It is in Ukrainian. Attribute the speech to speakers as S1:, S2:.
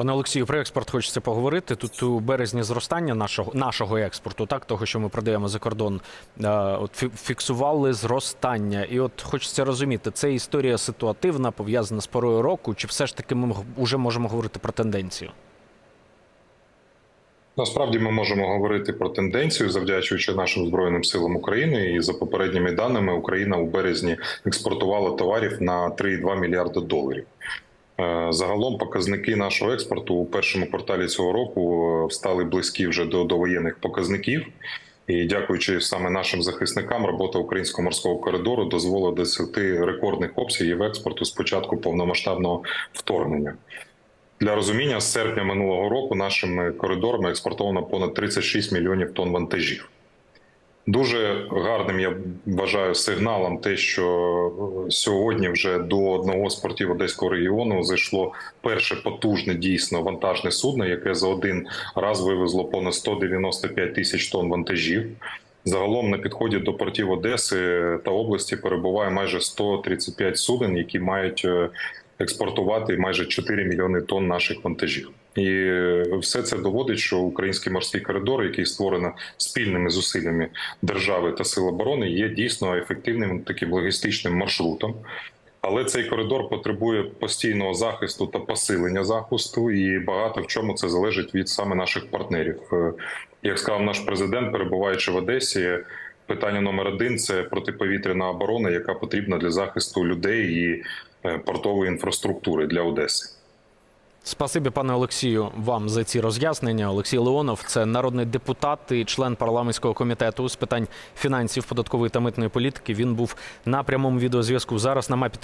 S1: Пане Олексію, про експорт хочеться поговорити. Тут у березні зростання нашого нашого експорту, так того, що ми продаємо за кордон, е, от фіксували зростання. І от хочеться розуміти, це історія ситуативна, пов'язана з порою року, чи все ж таки ми вже можемо говорити про тенденцію?
S2: Насправді ми можемо говорити про тенденцію, завдячуючи нашим збройним силам України. І за попередніми даними, Україна у березні експортувала товарів на 3,2 мільярда доларів. Е, Загалом показники нашого експорту у першому кварталі цього року е, стали близькі вже до довоєнних показників. І дякуючи саме нашим захисникам, робота українського морського коридору дозволила досягти рекордних обсягів експорту з початку повномасштабного вторгнення. Для розуміння, з серпня минулого року нашими коридорами експортовано понад 36 мільйонів тонн вантажів. Дуже гарним я вважаю сигналом те, що е, сьогодні вже до одного з портів Одеського регіону зайшло перше потужне дійсно вантажне судно, яке за один раз вивезло понад 195 тисяч тонн вантажів. Загалом на підході до портів Одеси та області перебуває майже 135 суден, які мають е, експортувати майже 4 мільйони тонн наших вантажів. І е, все це доводить, що український морський коридор, який створено спільними зусиллями держави та сил оборони, є дійсно ефективним таким логістичним маршрутом. Але цей коридор потребує постійного захисту та посилення захисту, і багато в чому це залежить від саме наших партнерів. Е, Як сказав наш президент, перебуваючи в Одесі, питання номер один це протиповітряна оборона, яка потрібна для захисту людей і портової інфраструктури для Одеси.
S1: Спасибі, пане Олексію, вам за ці роз'яснення. Олексій Леонов, це народний депутат і член парламентського комітету з питань фінансів, податкової та митної політики. Він був на прямому відеозв'язку зараз на мапі.